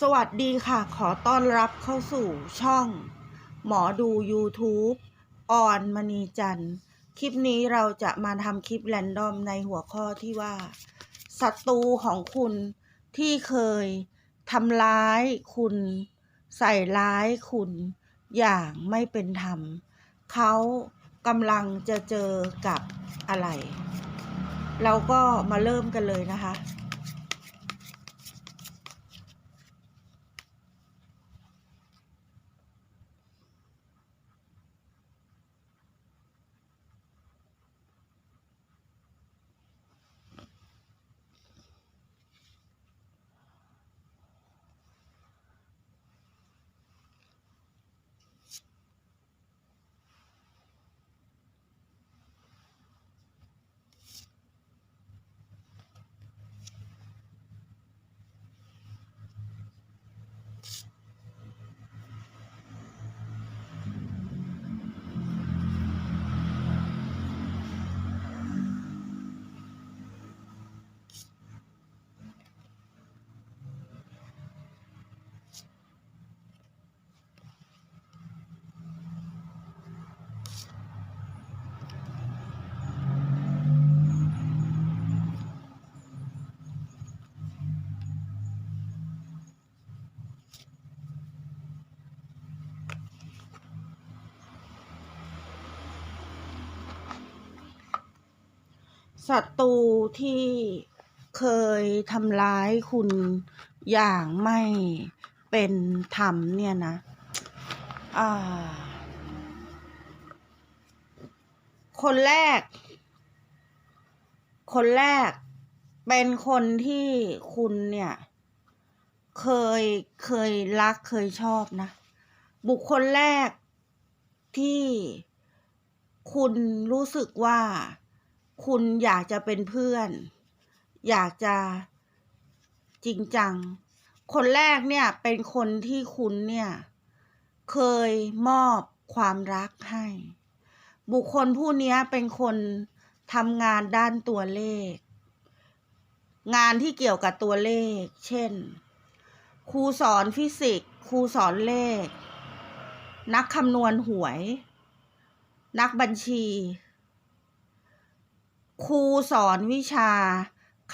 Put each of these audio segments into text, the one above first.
สวัสดีค่ะ ขอต้อนรับเข้าสู่ช่อง หมอดู YouTube ออนมณีจันทร์ คลิปนี้เราจะมาทำคลิปแรนดอมในหัวข้อที่ว่าศัตรูของคุณที่เคยทำร้ายคุณ ใส่ร้ายคุณ อย่างไม่เป็นธรรม เขากำลังจะเจอกับอะไร เราก็มาเริ่มกันเลยนะคะ ศัตรูที่เคยทำร้ายคุณอย่างไม่เป็นธรรมเนี่ยนะอ่าคนแรก คนแรกเป็นคนที่คุณเนี่ย เคยเคยรักเคยชอบนะ บุคคลแรกที่คุณรู้สึกว่า คุณอยากจะเป็นเพื่อน อยากจะจริงจัง คนแรกเนี่ยเป็นคนที่คุณเนี่ยเคยมอบความรักให้ บุคคลผู้นี้เป็นคนทำงานด้านตัวเลข งานที่เกี่ยวกับตัวเลข เช่น ครูสอนฟิสิกส์ครูสอนเลข นักคำนวณหวย นักบัญชี ครูสอนวิชา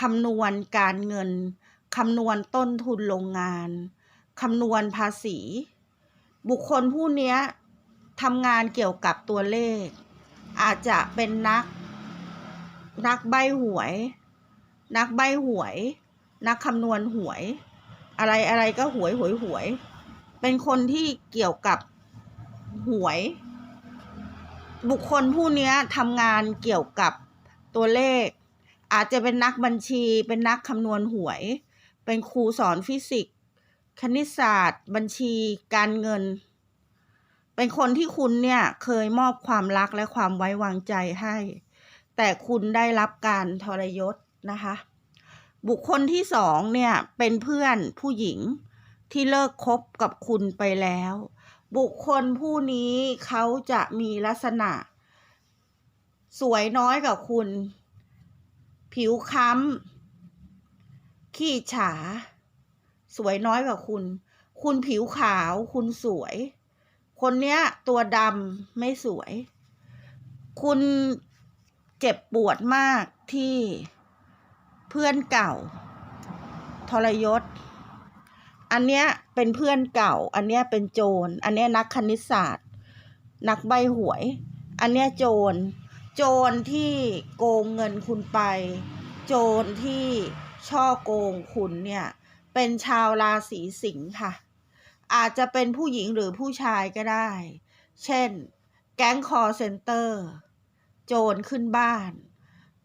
คำนวณการเงิน คำนวณต้นทุนโรงงาน คำนวณภาษี บุคคลผู้เนี้ยทำงานเกี่ยวกับตัวเลข อาจจะเป็นนัก นักใบหวย นักใบหวย นักคำนวณหวย อะไรอะไรก็หวยหวยหวย เป็นคนที่เกี่ยวกับหวย บุคคลผู้เนี้ยทำงานเกี่ยวกับ ตัวเลข อาจจะเป็นนักบัญชี เป็นนักคำนวณหวย เป็นครูสอนฟิสิกส์คณิตศาสตร์ บัญชี การเงิน เป็นคนที่คุณเนี่ยเคยมอบความรักและความไว้วางใจให้ แต่คุณได้รับการทรยศนะคะ บุคคลที่สองเนี่ยเป็นเพื่อนผู้หญิงที่เลิกคบกับคุณไปแล้ว บุคคลผู้นี้เขาจะมีลักษณะ สวยน้อยกว่าคุณ ผิวค้ำขี้ฉา สวยน้อยกว่าคุณ คุณผิวขาวคุณสวย คนเนี้ย ตัวดำไม่สวย คุณเจ็บปวดมากที่เพื่อนเก่า ทรยศ อันเนี้ยเป็นเพื่อนเก่า อันเนี้ยเป็นโจร อันเนี้ยนักคณิตศาสตร์ นักใบหวย อันเนี้ยโจร โจรที่โกงเงินคุณไป โจรที่ช่อโกงคุณเนี่ยเป็นชาวราศีสิงค์ค่ะ อาจจะเป็นผู้หญิงหรือผู้ชายก็ได้ เช่น แก๊งคอเซ็นเตอร์ โจรขึ้นบ้าน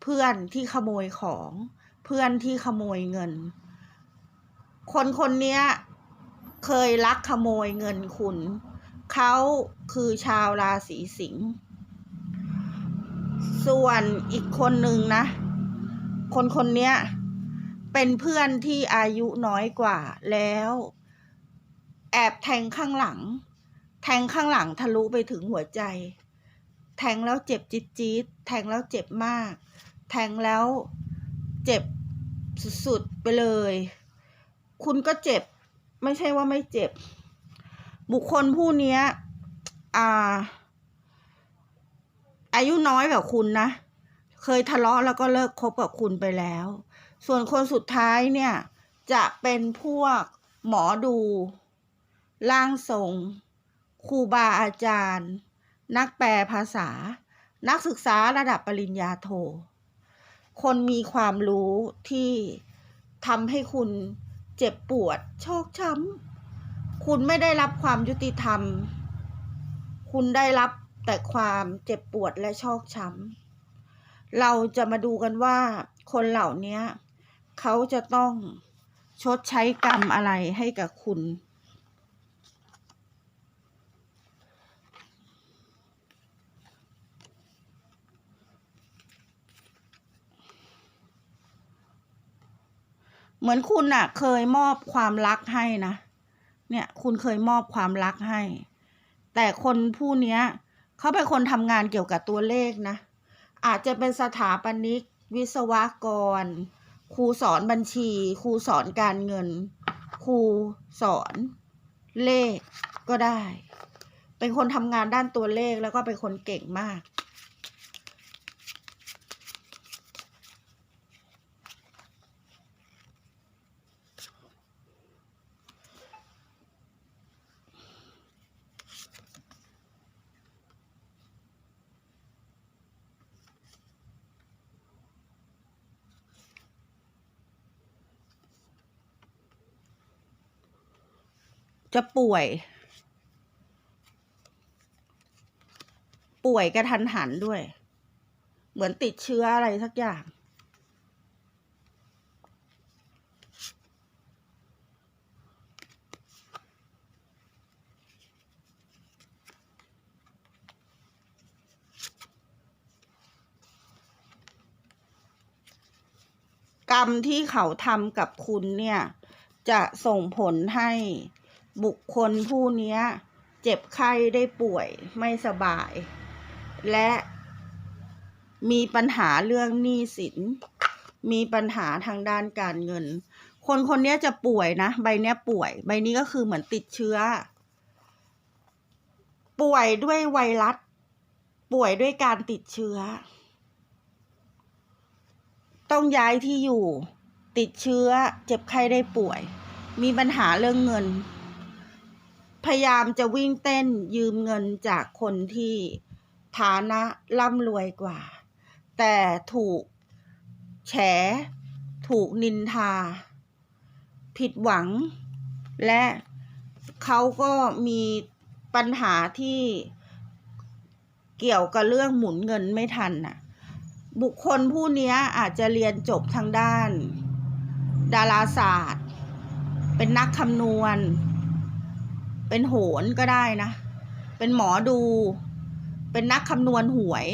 เพื่อนที่ขโมยของ เพื่อนที่ขโมยเงิน คนคนนี้เคยลักขโมยเงินคุณ เขาคือชาวราศีสิงห์ ส่วนอีกคนหนึ่งนะ คนคนเนี้ย เป็นเพื่อนที่อายุน้อยกว่าแล้ว แอบแทงข้างหลัง แทงข้างหลังทะลุไปถึงหัวใจ แทงแล้วเจ็บจี๊ดจี๊ดแทงแล้วเจ็บมาก แทงแล้วเจ็บสุดๆไปเลย คุณก็เจ็บ ไม่ใช่ว่าไม่เจ็บ บุคคลผู้นี้อ่า อายุน้อยกว่าคุณนะ เคยทะเลาะแล้วก็เลิกคบกับคุณไปแล้ว ส่วนคนสุดท้ายเนี่ย จะเป็นพวกหมอดูร่างทรงครูบาอาจารย์ นักแปลภาษา นักศึกษาระดับปริญญาโท คนมีความรู้ที่ทำให้คุณเจ็บปวดชอกช้ำคุณไม่ได้รับความยุติธรรม คุณได้รับ แต่ความเจ็บปวดและชอกช้ำ เราจะมาดูกันว่าคนเหล่านี้เขาจะต้องชดใช้กรรมอะไรให้กับคุณ เหมือนคุณน่ะเคยมอบความรักให้นะ เนี่ยคุณเคยมอบความรักให้ แต่คนผู้เนี้ย เขาเป็นคนทำงานเกี่ยวกับตัวเลขนะ อาจจะเป็นสถาปนิก วิศวกร ครูสอนบัญชี ครูสอนการเงิน ครูสอนเลขก็ได้ เป็นคนทำงานด้านตัวเลขแล้วก็เป็นคนเก่งมาก จะป่วย ป่วยกระทันหันด้วย เหมือนติดเชื้ออะไรสักอย่าง กรรมที่เขาทำกับคุณเนี่ย จะส่งผลให้ บุคคลผู้นี้เจ็บไข้ได้ป่วยไม่สบาย และมีปัญหาเรื่องหนี้สิน มีปัญหาทางด้านการเงิน คนคนนี้จะป่วยนะ ใบนี้ป่วย ใบนี้ก็คือเหมือนติดเชื้อ ป่วยด้วยไวรัส ป่วยด้วยการติดเชื้อ ต้องย้ายที่อยู่ ติดเชื้อ เจ็บไข้ได้ป่วย มีปัญหาเรื่องเงิน พยายามจะวิ่งเต้นยืมเงินจากคนที่ฐานะร่ำรวยกว่า แต่ถูกแฉ ถูกนินทา ผิดหวัง และเขาก็มีปัญหาที่เกี่ยวกับเรื่องหมุนเงินไม่ทันน่ะ บุคคลผู้นี้อาจจะเรียนจบทางด้าน ดาราศาสตร์ เป็นนักคำนวณ เป็นโหรก็ได้นะ เป็นหมอดู เป็นนักคำนวณหวย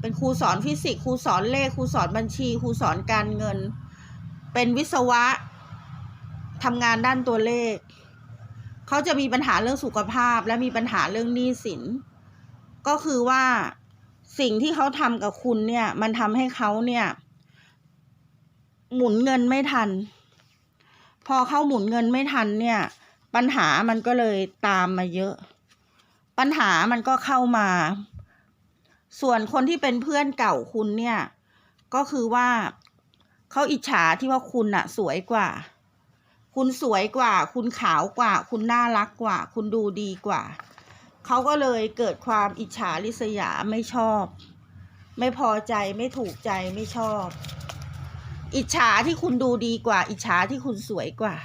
เป็นครูสอนฟิสิกส์ครูสอนเลขครูสอนบัญชีครูสอนการเงิน เป็นวิศวะทำงานด้านตัวเลข เขาจะมีปัญหาเรื่องสุขภาพและมีปัญหาเรื่องหนี้สิน ก็คือว่าสิ่งที่เขาทำกับคุณเนี่ย มันทำให้เขาเนี่ย หมุนเงินไม่ทัน พอเขาหมุนเงินไม่ทันเนี่ย ปัญหามันก็เลยตามมาเยอะ ปัญหามันก็เข้ามา ส่วนคนที่เป็นเพื่อนเก่าคุณเนี่ย ก็คือว่าเขาอิจฉาที่ว่าคุณอะสวยกว่า คุณสวยกว่า คุณขาวกว่า คุณน่ารักกว่า คุณดูดีกว่า เขาก็เลยเกิดความอิจฉาริษยาไม่ชอบ ไม่พอใจไม่ถูกใจไม่ชอบ อิจฉาที่คุณดูดีกว่า อิจฉาที่คุณสวยกว่า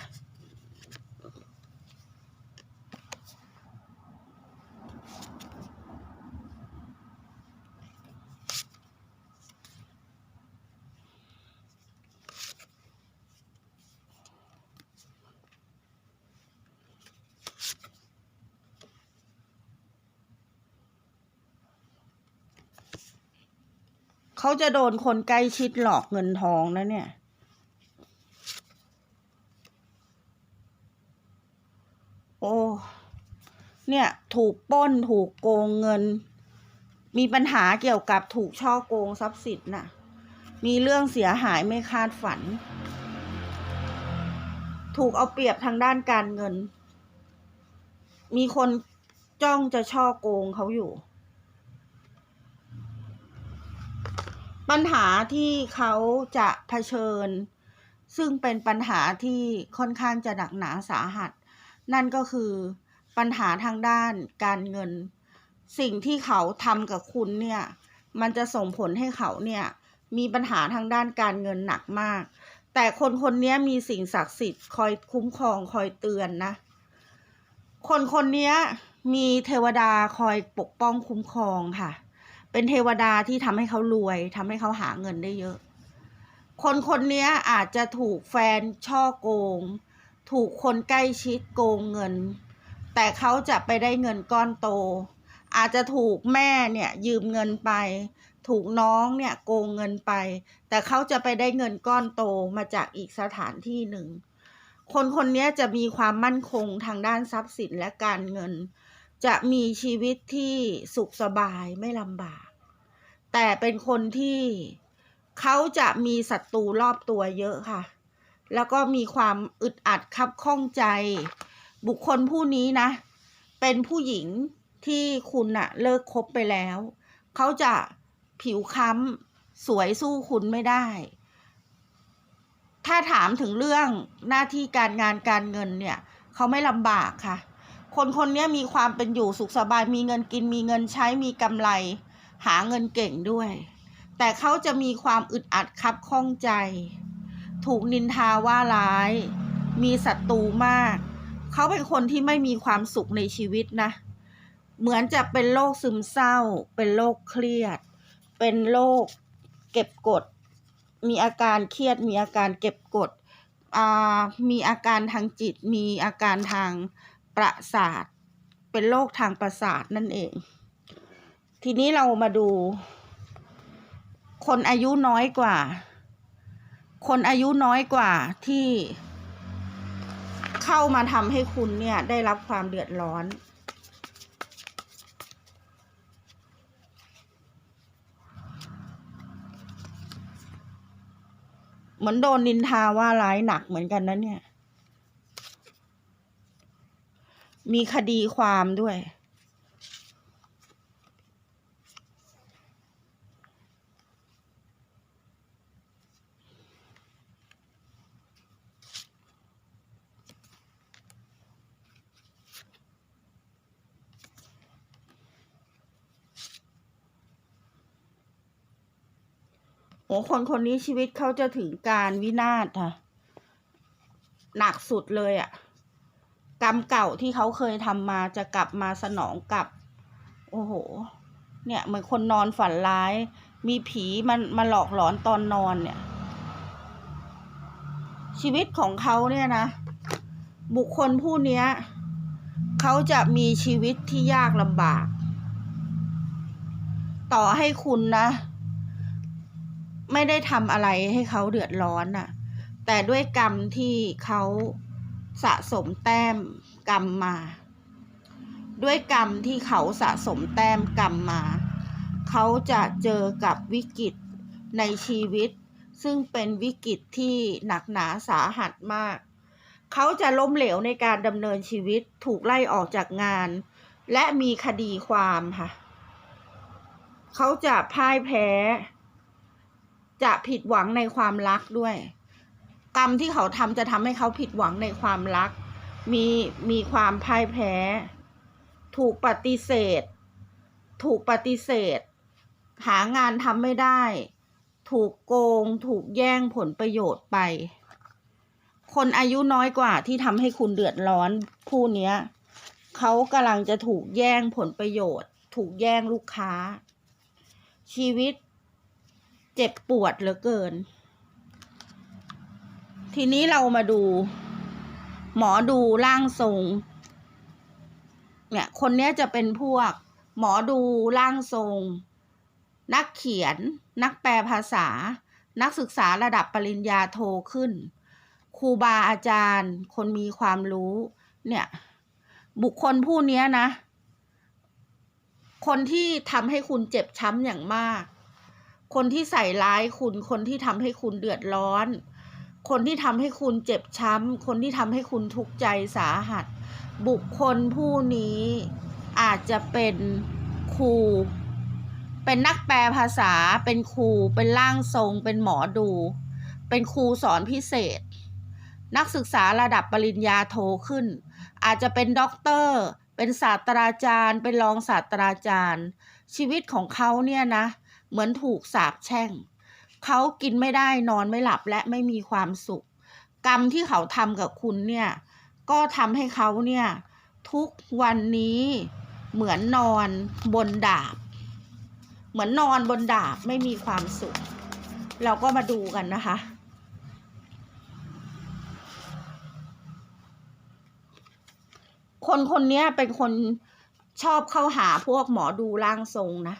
เขาจะโดนคนใกล้ชิดหลอกเงินทองนะเนี่ย โอ้ เนี่ย ถูกป้นถูกโกงเงิน มีปัญหาเกี่ยวกับถูกช่อโกงทรัพย์สินน่ะ มีเรื่องเสียหายไม่คาดฝัน ถูกเอาเปรียบทางด้านการเงิน มีคนจ้องจะช่อโกงเขาอยู่ ปัญหาที่เขาจะเผชิญ ซึ่งเป็นปัญหาที่ค่อนข้างจะหนักหนาสาหัส นั่นก็คือปัญหาทางด้านการเงิน สิ่งที่เขาทำกับคุณเนี่ย มันจะส่งผลให้เขาเนี่ยมีปัญหาทางด้านการเงินหนักมาก แต่คนคนนี้มีสิ่งศักดิ์สิทธิ์คอยคุ้มครองคอยเตือนนะ คนคนนี้มีเทวดาคอยปกป้องคุ้มครองค่ะ เป็นเทวดาที่ทำให้เขารวยทำให้เขาหาเงินได้เยอะ คนคนนี้อาจจะถูกแฟนช่อโกง ถูกคนใกล้ชิดโกงเงิน แต่เขาจะไปได้เงินก้อนโต อาจจะถูกแม่เนี่ยยืมเงินไป ถูกน้องเนี่ยโกงเงินไป แต่เขาจะไปได้เงินก้อนโตมาจากอีกสถานที่หนึ่ง คนคนนี้จะมีความมั่นคงทางด้านทรัพย์สินและการเงิน จะมีชีวิตที่สุขสบายไม่ลำบาก แต่เป็นคนที่เขาจะมีศัตรูรอบตัวเยอะค่ะ แล้วก็มีความอึดอัดคับข้องใจ บุคคลผู้นี้นะ เป็นผู้หญิงที่คุณอะเลิกคบไปแล้ว เขาจะผิวค้ำสวยสู้คุณไม่ได้ ถ้าถามถึงเรื่องหน้าที่การงานการเงินเนี่ย เขาไม่ลำบากค่ะ คนคนนี้มีความเป็นอยู่สุขสบาย มีเงินกิน มีเงินใช้ มีกำไร หาเงินเก่งด้วย แต่เขาจะมีความอึดอัดคับข้องใจ ถูกนินทาว่าร้าย มีศัตรูมาก เขาเป็นคนที่ไม่มีความสุขในชีวิตนะ เหมือนจะเป็นโรคซึมเศร้า เป็นโรคเครียด เป็นโรคเก็บกด มีอาการเครียด มีอาการเก็บกด มีอาการทางจิต มีอาการทาง ประสาท เป็นโรคทางประสาทนั่นเอง ทีนี้เรามาดู คนอายุน้อยกว่า คนอายุน้อยกว่าที่เข้ามาทำให้คุณเนี่ยได้รับความเดือดร้อนเหมือนโดนนินทาว่าร้ายหนักเหมือนกันนะเนี่ย มีคดีความด้วยโอ้คนคนนี้ชีวิตเขาจะถึงการวินาศค่ะ หนักสุดเลยอะ่ะ กรรมเก่าที่เขาเคยทำมาจะกลับมาสนองกับ โอ้โห เนี่ยเหมือนคนนอนฝันร้าย มีผีมันมาหลอกหลอนตอนนอนเนี่ย ชีวิตของเขาเนี่ยนะ บุคคลผู้เนี้ยเขาจะมีชีวิตที่ยากลำบาก ต่อให้คุณนะ ไม่ได้ทำอะไรให้เขาเดือดร้อนน่ะ แต่ด้วยกรรมที่เขา สะสมแต้มกรรมมา ด้วยกรรมที่เขาสะสมแต้มกรรมมา เขาจะเจอกับวิกฤตในชีวิต ซึ่งเป็นวิกฤตที่หนักหนาสาหัสมาก เขาจะล้มเหลวในการดำเนินชีวิตถูกไล่ออกจากงาน และมีคดีความค่ะ เขาจะพ่ายแพ้ จะผิดหวังในความรักด้วย กรรมที่เขาทำจะทำให้เขาผิดหวังในความรัก มีมีความพ่ายแพ้ ถูกปฏิเสธ ถูกปฏิเสธ หางานทำไม่ได้ ถูกโกง ถูกแย่งผลประโยชน์ไป คนอายุน้อยกว่าที่ทำให้คุณเดือดร้อนผู้เนี้ยเขากำลังจะถูกแย่งผลประโยชน์ ถูกแย่งลูกค้า ชีวิตเจ็บปวดเหลือเกิน ทีนี้เรามาดู หมอดูร่างทรง เนี่ย คนเนี้ยจะเป็นพวก หมอดูร่างทรง นักเขียน นักแปลภาษา นักศึกษาระดับปริญญาโทขึ้นครูบาอาจารย์ คนมีความรู้ เนี่ย บุคคลผู้เนี้ยนะ คนที่ทำให้คุณเจ็บช้ำอย่างมาก คนที่ใส่ร้ายคุณ คนที่ทำให้คุณเดือดร้อน คนที่ทำให้คุณเจ็บช้ำ คนที่ทำให้คุณทุกข์ใจสาหัส บุคคลผู้นี้อาจจะเป็นครู เป็นนักแปลภาษา เป็นครู เป็นร่างทรง เป็นหมอดู เป็นครูสอนพิเศษ นักศึกษาระดับปริญญาโทขึ้น อาจจะเป็นด็อกเตอร์ เป็นศาสตราจารย์ เป็นรองศาสตราจารย์ ชีวิตของเขาเนี่ยนะ เหมือนถูกสาปแช่ง เขากินไม่ได้นอนไม่หลับและไม่มีความสุข กรรมที่เขาทำกับคุณเนี่ย ก็ทำให้เขาเนี่ย ทุกวันนี้เหมือนนอนบนดาบ เหมือนนอนบนดาบไม่มีความสุข เราก็มาดูกันนะคะคนคนนี้เป็นคนชอบเข้าหาพวกหมอดูร่างทรงนะ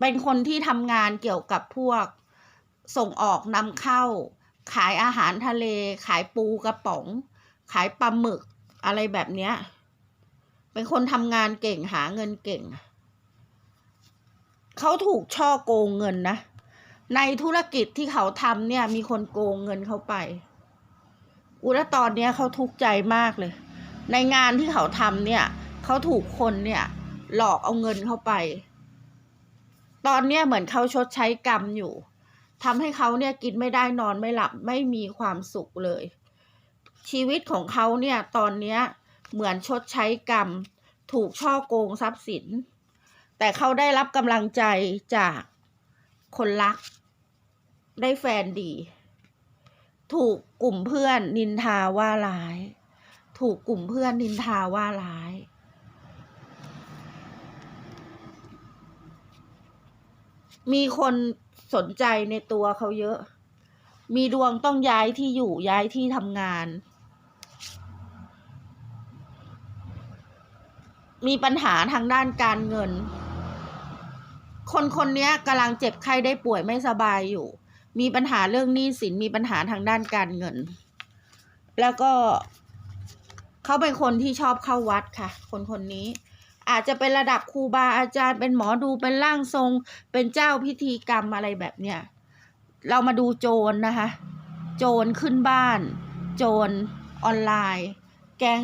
เป็นคนที่ทำงานเกี่ยวกับพวกส่งออกนำเข้า ขายอาหารทะเล ขายปูกระป๋อง ขายปลาหมึกอะไรแบบเนี้ย เป็นคนทำงานเก่งหาเงินเก่ง เขาถูกช่อโกงเงินนะ ในธุรกิจที่เขาทำเนี่ย มีคนโกงเงินเขาไป อุยแลตอนเนี้ยเขาทุกข์ใจมากเลย ในงานที่เขาทำเนี่ย เขาถูกคนเนี่ย หลอกเอาเงินเข้าไป ตอนเนี้ยเหมือนเขาชดใช้กรรมอยู่ทำให้เขาเนี่ยกินไม่ได้นอนไม่หลับไม่มีความสุขเลย ชีวิตของเขาเนี่ยตอนเนี้ยเหมือนชดใช้กรรม ถูกช่อโกงทรัพย์สิน แต่เขาได้รับกำลังใจจากคนรัก ได้แฟนดี ถูกกลุ่มเพื่อนนินทาว่าร้าย ถูกกลุ่มเพื่อนนินทาว่าร้าย มีคนสนใจในตัวเขาเยอะ มีดวงต้องย้ายที่อยู่ย้ายที่ทำงาน มีปัญหาทางด้านการเงิน คนคนนี้กำลังเจ็บไข้ได้ป่วยไม่สบายอยู่ มีปัญหาเรื่องหนี้สินมีปัญหาทางด้านการเงิน แล้วก็เขาเป็นคนที่ชอบเข้าวัดค่ะ คนคนนี้ อาจจะเป็นระดับครูบาอาจารย์ เป็นหมอดูเป็นร่างทรง เป็นเจ้าพิธีกรรมอะไรแบบเนี้ยเรามาดูโจรนะคะ โจรขึ้นบ้าน โจรออนไลน์ แก๊ง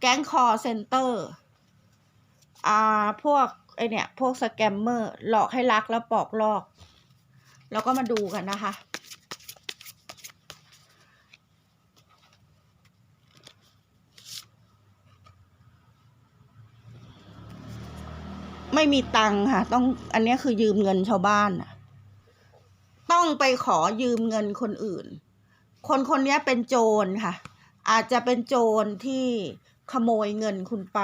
แก๊งคอเซ็นเตอร์อ่าพวกไอเนี่ยพวกสแกมเมอร์หลอกให้รักแล้วปอกลอก แล้วก็มาดูกันนะคะ ไม่มีตังค่ะ ต้องอันนี้คือยืมเงินชาวบ้านน่ะต้องไปขอยืมเงินคนอื่น คนคนนี้เป็นโจรค่ะ อาจจะเป็นโจรที่ขโมยเงินคุณไป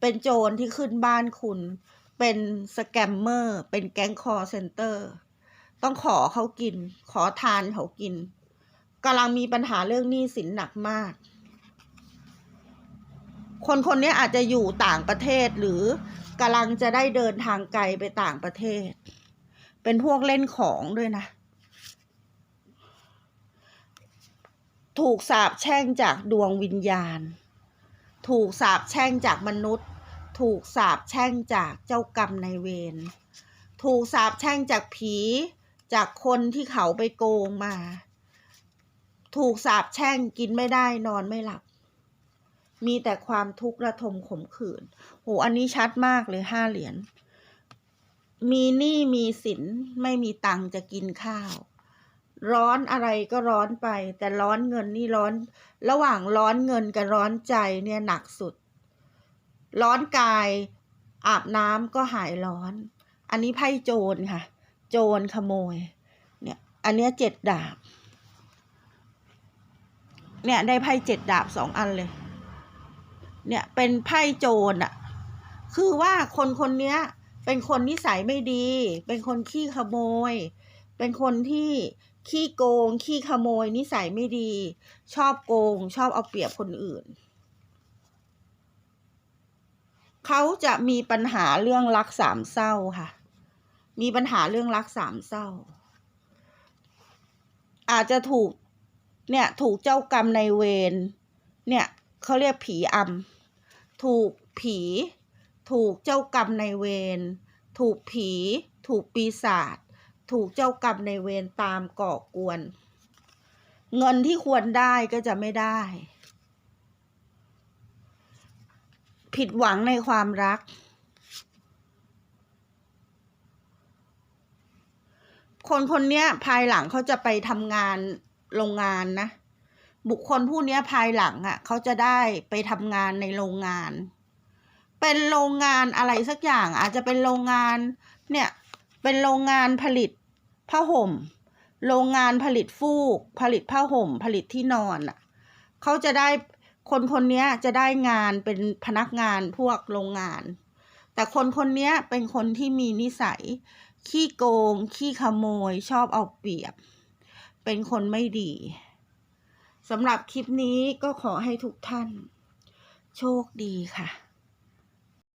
เป็นโจรที่ขึ้นบ้านคุณ เป็นสแกมเมอร์ เป็นแก๊งคอเซนเตอร์ ต้องขอเขากิน ขอทานเขากินกำลังมีปัญหาเรื่องหนี้สินหนักมาก คนคนนี้อาจจะอยู่ต่างประเทศหรือกำลังจะได้เดินทางไกลไปต่างประเทศ เป็นพวกเล่นของด้วยนะ ถูกสาปแช่งจากดวงวิญญาณ ถูกสาปแช่งจากมนุษย์ ถูกสาปแช่งจากเจ้ากรรมนายเวร ถูกสาปแช่งจากผีจากคนที่เขาไปโกงมา ถูกสาปแช่งกินไม่ได้นอนไม่หลับ มีแต่ความทุกข์ระทมขมขื่นโหอันนี้ชัดมากเลยห้าเหรียญ มีหนี้มีสินไม่มีตังค์จะกินข้าว ร้อนอะไรก็ร้อนไป แต่ร้อนเงินนี่ร้อน ระหว่างร้อนเงินกับร้อนใจเนี่ยหนักสุด ร้อนกาย อาบน้ำก็หายร้อน อันนี้ไพ่โจรค่ะ โจรขโมย เนี่ย อันเนี้ยเจ็ดดาบ เนี่ยได้ไพ่เจ็ดดาบสองอันเลย เนี่ยเป็นไพ่โจรอะคือว่าคนคนนี้ยเป็นคนนิสัยไม่ดี เป็นคนขี้ขโมย เป็นคนที่ขี้โกง ขี้ขโมย นิสัยไม่ดี ชอบโกง ชอบเอาเปรียบคนอื่น เขาจะมีปัญหาเรื่องรักสามเศร้าค่ะ มีปัญหาเรื่องรักสามเศร้า อาจจะถูกเนี่ยถูกเจ้ากรรมในเวรเนี่ยเขาเรียกผีอำ ถูกผี ถูกเจ้ากรรมในเวร ถูกผี ถูกปีศาจ ถูกเจ้ากรรมในเวรตามก่อกวน เงินที่ควรได้ก็จะไม่ได้ ผิดหวังในความรัก คนคนนี้ภายหลังเขาจะไปทำงานโรงงานนะ บุคคลผู้นี้ภายหลังอะ่ะเขาจะได้ไปทำงานในโรงงาน เป็นโรงงานอะไรสักอย่าง อาจจะเป็นโรงงานเนี่ยเป็นโรงงานผลิตผ้าห่ม โรงงานผลิตฟูก ผลิตผ้าห่ม ผลิตที่นอนอะเขาจะได้คนคนนี้จะได้งานเป็นพนักงานพวกโรงงาน แต่คนคนนี้เป็นคนที่มีนิสัย ขี้โกง ขี้ขโมย ชอบเอาเปรียบ เป็นคนไม่ดี สำหรับคลิปนี้ก็ขอให้ทุกท่าน โชคดีค่ะ